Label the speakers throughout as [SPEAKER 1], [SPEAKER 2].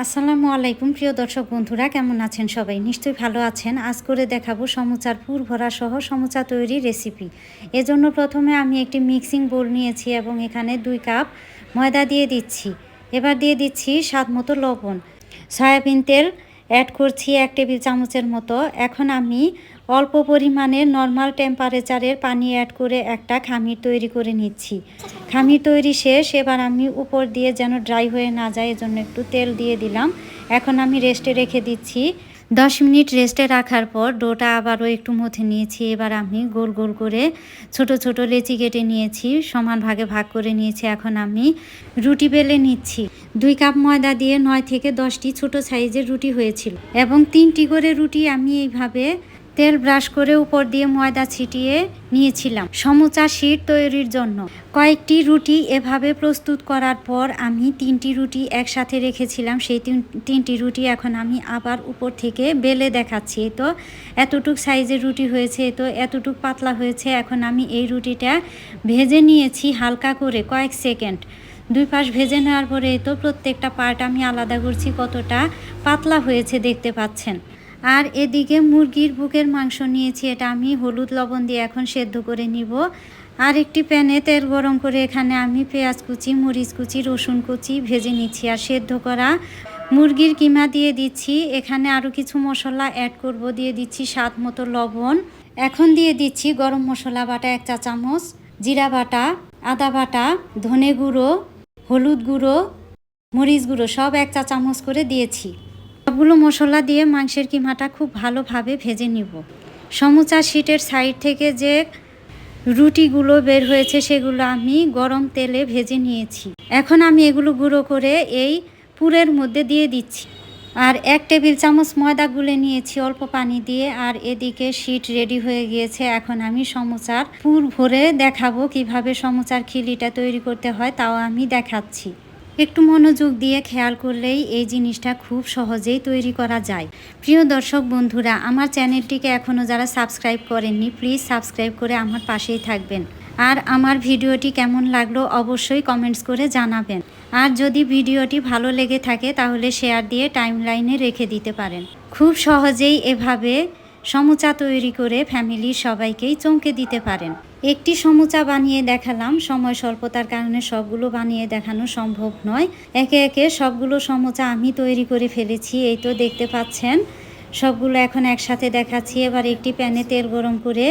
[SPEAKER 1] আসসালামু আলাইকুম, প্রিয় দর্শক বন্ধুরা, কেমন আছেন সবাই? নিশ্চয়ই ভালো আছেন। আজ করে দেখাবো সমুচার পুর ভরা সহ সমুচা তৈরি রেসিপি এজন্য প্রথমে আমি একটি মিক্সিং বোল নিয়েছি এবং এখানে দুই কাপ ময়দা দিয়ে দিচ্ছি। এবার দিয়ে দিচ্ছি স্বাদ মতো লবণ। সয়াবিন তেল অ্যাড করছি এক টেবিল চামচের মতো। এখন আমি অল্প পরিমাণে নর্মাল টেম্পারেচারের পানি অ্যাড করে একটা খামির তৈরি করে নিচ্ছি। খামির তৈরি শেষ, এবার আমি উপর দিয়ে যেন ড্রাই হয়ে না যায়, এজন্য একটু তেল দিয়ে দিলাম। এখন আমি রেস্টে রেখে দিচ্ছি। দশ মিনিট রেস্টে রাখার পর ডোটা আবারও একটু মথে নিয়েছি। এবার আমি গোল গোল করে ছোট ছোট লেচি কেটে নিয়েছি। সমান ভাগে ভাগ করে নিয়েছি। এখন আমি রুটি বেলে নিচ্ছি। দুই কাপ ময়দা দিয়ে নয় থেকে দশটি ছোট সাইজের রুটি হয়েছিল এবং তিনটি করে রুটি আমি এইভাবে তেল ব্রাশ করে উপর দিয়ে ময়দা ছিটিয়ে নিয়েছিলাম। সমুচা শীট তৈরির জন্য। কয়েকটি রুটি এভাবে প্রস্তুত করার পর আমি তিনটি রুটি একসাথে রেখেছিলাম। সেই তিন- তিনটি রুটি এখন আমি আবার উপর থেকে বেলে দেখাচ্ছি। তো এতটুক সাইজের রুটি হয়েছে তো এতটুক পাতলা হয়েছে। এখন আমি এই রুটিটা ভেজে নিয়েছি হালকা করে কয়েক সেকেন্ড। দুই পাশ ভেজে নেওয়ার পরে তো প্রত্যেকটা পার্ট আমি আলাদা করছি কতটা পাতলা হয়েছে দেখতে পাচ্ছেন। আর এদিকে মুরগির বুকের মাংস নিয়েছি, এটা আমি হলুদ লবণ দিয়ে এখন সেদ্ধ করে নিব। আর একটি প্যানে তেল গরম করে এখানে আমি পেঁয়াজ কুচি, মরিচ কুচি, রসুন কুচি ভেজে নিচ্ছি আর সেদ্ধ করা মুরগির কিমা দিয়ে দিচ্ছি। এখানে আরও কিছু মশলা অ্যাড করব, দিয়ে দিচ্ছি স্বাদ মতো লবণ। এখন দিয়ে দিচ্ছি গরম মশলা বাটা এক চা চামচ, জিরা বাটা, আদা বাটা, ধনে গুঁড়ো, হলুদ গুঁড়ো, মরিচ গুঁড়ো সব এক চা চামচ করে দিয়েছি। সবগুলো মশলা দিয়ে মাংসের কিমাটা খুব ভালোভাবে ভেজে নিব। সমুচা শিটের সাইড থেকে যে রুটিগুলো বের হয়েছে সেগুলো আমি গরম তেলে ভেজে নিয়েছি। এখন আমি এগুলো গুঁড়ো করে এই পুরের মধ্যে দিয়ে দিচ্ছি। আর এক টেবিল চামচ ময়দা গুলে নিয়েছি অল্প পানি দিয়ে আর এদিকে শিট রেডি হয়ে গিয়েছে। এখন আমি সমুচার পুর ভরে দেখাবো কীভাবে সমুচার খিলিটা তৈরি করতে হয়, তাও আমি দেখাচ্ছি। একটু মনোযোগ দিয়ে খেয়াল করলেই এই জিনিসটা খুব সহজেই তৈরি করা যায়। প্রিয় দর্শক বন্ধুরা, আমার চ্যানেলটিকে এখনও যারা সাবস্ক্রাইব করেননি, প্লিজ সাবস্ক্রাইব করে আমার পাশেই থাকবেন। আর আমার ভিডিওটি কেমন লাগল অবশ্যই কমেন্টস করে জানাবেন। আর যদি ভিডিওটি ভালো লেগে থাকে, তাহলে শেয়ার দিয়ে টাইমলাইনে রেখে দিতে পারেন। খুব সহজেই এভাবে সমুচা তৈরি করে ফ্যামিলির সবাইকেই চমকে দিতে পারেন। একটি সমুচা বানিয়ে দেখালাম। সময় স্বল্পতার কারণে সবগুলো বানিয়ে দেখানো সম্ভব নয়। একে একে সবগুলো সমুচা আমি তৈরি করে ফেলেছি, এই তো দেখতে পাচ্ছেন। সবগুলো এখন একসাথে দেখাচ্ছি। এবার একটি প্যানে তেল গরম করে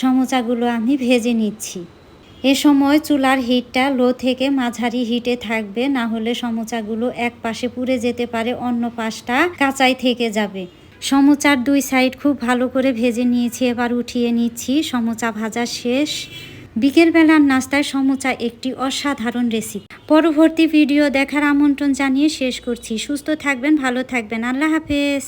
[SPEAKER 1] সমুচাগুলো আমি ভেজে নিচ্ছি। এ সময় চুলার হিটটা লো থেকে মাঝারি হিটে থাকবে, না হলে সমুচাগুলো এক পাশে পুড়ে যেতে পারে, অন্য পাশটা কাঁচাই থেকে যাবে। সমুচার দুই সাইড খুব ভালো করে ভেজে নিয়েছি, এবার উঠিয়ে নিচ্ছি। সমোচা ভাজা শেষ। বিকেলবেলার নাস্তায় সমোচা একটি অসাধারণ রেসিপি পরবর্তী ভিডিও দেখার আমন্ত্রণ জানিয়ে শেষ করছি। সুস্থ থাকবেন, ভালো থাকবেন। আল্লাহ হাফেজ।